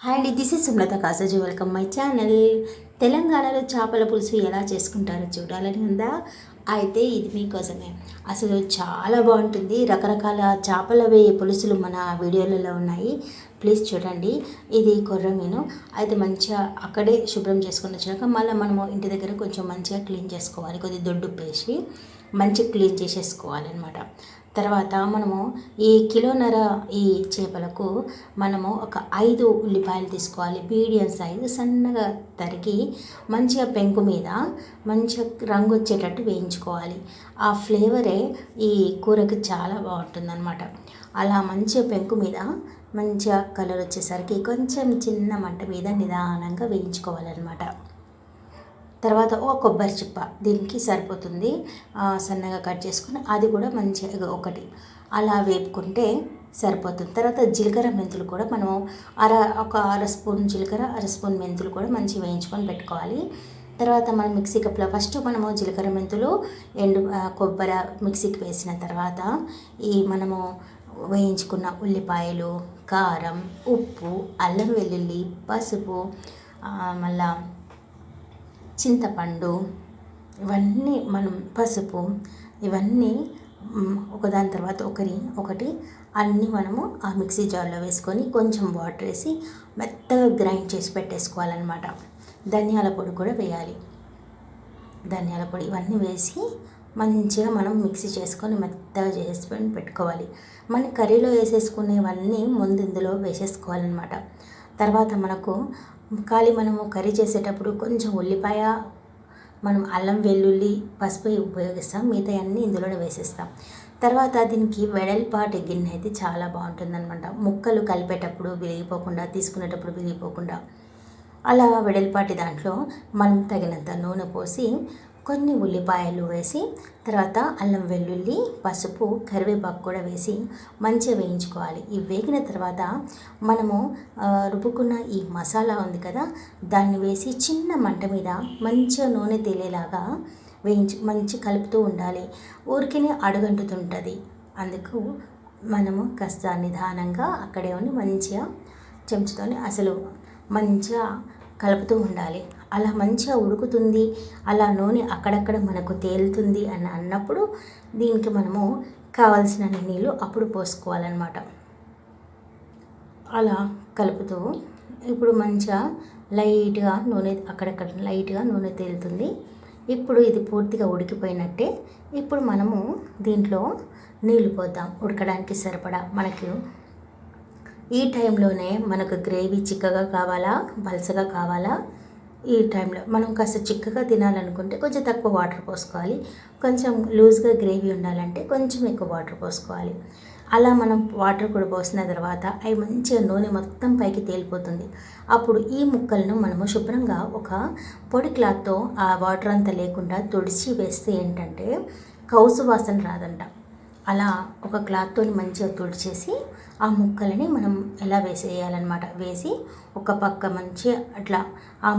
Hi అండి this is Sumalatha కాసజీ welcome my channel తెలంగాణలో చేపల పులుసు ఎలా చేసుకుంటారో చూడాలని ఉందా? అయితే ఇది మీకోసమే. అసలు చాలా బాగుంటుంది. రకరకాల చేపల వేయ పులుసులు మన వీడియోలలో ఉన్నాయి. ప్లీజ్ చూడండి. ఇది కొర్ర మీను. అయితే మంచిగా అక్కడే శుభ్రం చేసుకుని వచ్చినాక మళ్ళీ మనము ఇంటి దగ్గర కొంచెం మంచిగా క్లీన్ చేసుకోవాలి. కొద్దిగా దొడ్డు పేసి మంచిగా క్లీన్ చేసేసుకోవాలన్నమాట. తర్వాత మనము ఈ కిలోన్నర ఈ చేపలకు మనము ఒక ఐదు ఉల్లిపాయలు తీసుకోవాలి. మీడియం సైజు సన్నగా తరిగి మంచిగా పెంకు మీద మంచిగా రంగు వచ్చేటట్టు వేయించుకోవాలి. ఆ ఫ్లేవరే ఈ కూరకి చాలా బాగుంటుంది అనమాట అలా మంచిగా పెంకు మీద మంచిగా కలర్ వచ్చేసరికి కొంచెం చిన్న మంట మీద నిదానంగా వేయించుకోవాలన్నమాట. తర్వాత ఓ కొబ్బరి చిప్ప దీనికి సరిపోతుంది. సన్నగా కట్ చేసుకుని అది కూడా మంచిగా ఒకటి. అలా వేపుకుంటే సరిపోతుంది. తర్వాత జీలకర్ర మెంతులు కూడా మనం అర ఒక అర స్పూన్ జీలకర్ర అర స్పూన్ మెంతులు కూడా మంచిగా వేయించుకొని పెట్టుకోవాలి. తర్వాత మనం మిక్సీ కప్లో ఫస్ట్ మనము జీలకర్ర మెంతులు ఎండు కొబ్బరి మిక్సీకి వేసిన తర్వాత ఈ మనము వేయించుకున్న ఉల్లిపాయలు కారం ఉప్పు అల్లం వెల్లుల్లి పసుపు మళ్ళా చింతపండు ఇవన్నీ మనం పసుపు ఇవన్నీ ఒకదాని తర్వాత ఒకరి ఒకటి. అన్నీ మనము ఆ మిక్సీ జార్లో వేసుకొని కొంచెం వాటర్ వేసి మెత్తగా గ్రైండ్ చేసి పెట్టేసుకోవాలన్నమాట. ధనియాల పొడి కూడా వేయాలి. ధనియాల పొడి ఇవన్నీ వేసి మంచిగా మనం మిక్సీ చేసుకొని మెత్తగా చేసుకొని పెట్టుకోవాలి. మన కర్రీలో వేసేసుకునేవన్నీ ముందు ఇందులో వేసేసుకోవాలన్నమాట. తర్వాత మనకు ఖాళీ మనము కర్రీ చేసేటప్పుడు కొంచెం ఉల్లిపాయ మనం అల్లం వెల్లుల్లి పసుపు ఉపయోగిస్తాం. మిగతా అన్నీ ఇందులోనే వేసేస్తాం. తర్వాత దీనికి వెడల్పాటి గిన్నె అయితే చాలా బాగుంటుందన్నమాట. ముక్కలు కలిపేటప్పుడు విరిగిపోకుండా తీసుకునేటప్పుడు విరిగిపోకుండా అలా వెడల్పాటి దాంట్లో మనం తగినంత నూనె పోసి కొన్ని ఉల్లిపాయలు వేసి తర్వాత అల్లం వెల్లుల్లి పసుపు కరివేపాకు కూడా వేసి మంచిగా వేయించుకోవాలి. ఇవి వేగిన తర్వాత మనము రుబ్బుకున్న ఈ మసాలా ఉంది కదా దాన్ని వేసి చిన్న మంట మీద మంచిగా నూనె తేలేలాగా వేయించి మంచి కలుపుతూ ఉండాలి. ఊరికినే అడుగంటుతుంటుంది. అందుకు మనము కాస్త నిదానంగా అక్కడే ఉండి మంచిగా చెంచుతోని అసలు మంచిగా కలుపుతూ ఉండాలి. అలా మంచిగా ఉడుకుతుంది అలా నూనె అక్కడక్కడ మనకు తేలుతుంది అని అన్నప్పుడు దీనికి మనము కావలసిన నీళ్ళు అప్పుడు పోసుకోవాలన్నమాట. అలా కలుపుతూ ఇప్పుడు మంచిగా లైట్గా నూనె అక్కడక్కడ లైట్గా నూనె తేలుతుంది. ఇప్పుడు ఇది పూర్తిగా ఉడికిపోయినట్టే ఇప్పుడు మనము దీంట్లో నీళ్ళు పోద్దాం. ఉడకడానికి సరిపడా మనకు ఈ టైంలోనే మనకు గ్రేవీ చిక్కగా కావాలా? పలసగా కావాలా? ఈ టైంలో మనం కాస్త చిక్కగా తినాలనుకుంటే కొంచెం తక్కువ వాటర్ పోసుకోవాలి. కొంచెం లూజ్గా గ్రేవీ ఉండాలంటే కొంచెం ఎక్కువ వాటర్ పోసుకోవాలి. అలా మనం వాటర్ కూడా పోసిన తర్వాత అవి మంచిగా నూనె మొత్తం పైకి తేలిపోతుంది. అప్పుడు ఈ ముక్కలను మనము శుభ్రంగా ఒక పొడి క్లాత్తో ఆ వాటర్ అంతా లేకుండా తుడిచి వేస్తే ఏంటంటే కౌసు వాసన రాదంట. అలా ఒక క్లాత్తో మంచిగా తుడిచేసి ఆ ముక్కలని మనం ఎలా వేసేయాలన్నమాట? వేసి ఒక పక్క మంచి అట్లా ఆ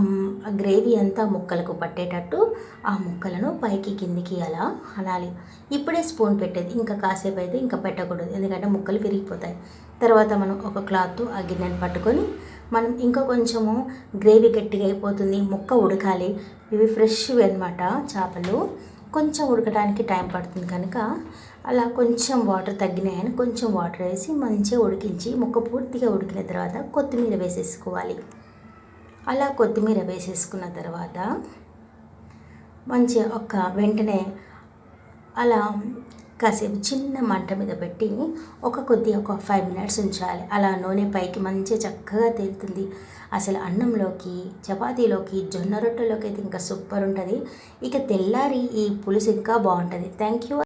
గ్రేవీ అంతా ముక్కలకు పట్టేటట్టు ఆ ముక్కలను పైకి కిందికి అలా అనాలి. ఇప్పుడే స్పూన్ పెట్టేది. ఇంకా కాసేపు అయితే ఇంకా పెట్టకూడదు. ఎందుకంటే ముక్కలు విరిగిపోతాయి. తర్వాత మనం ఒక క్లాత్ ఆ గిన్నెను పట్టుకొని మనం ఇంకా కొంచెము గ్రేవీ గట్టిగా అయిపోతుంది. ముక్క ఉడకాలి. ఇవి ఫ్రెష్వి అనమాట చేపలు. కొంచెం ఉడకడానికి టైం పడుతుంది కనుక అలా కొంచెం వాటర్ తగ్గినాయని కొంచెం వాటర్ వేసి మంచిగా ఉడికించి ముక్క పూర్తిగా ఉడికిన తర్వాత కొత్తిమీర వేసేసుకోవాలి. అలా కొత్తిమీర వేసేసుకున్న తర్వాత మంచిగా ఒక వెంటనే అలా కాసేపు చిన్న మంట మీద పెట్టి ఒక కొద్ది ఒక ఫైవ్ మినిట్స్ ఉంచాలి. అలా నూనె పైకి మంచిగా చక్కగా తేలుతుంది. అసలు అన్నంలోకి చపాతీలోకి జొన్న రొట్టెలోకి అయితే ఇంకా సూపర్ ఉంటుంది. ఇక తెల్లారి ఈ పులుసు ఇంకా బాగుంటుంది. Thank you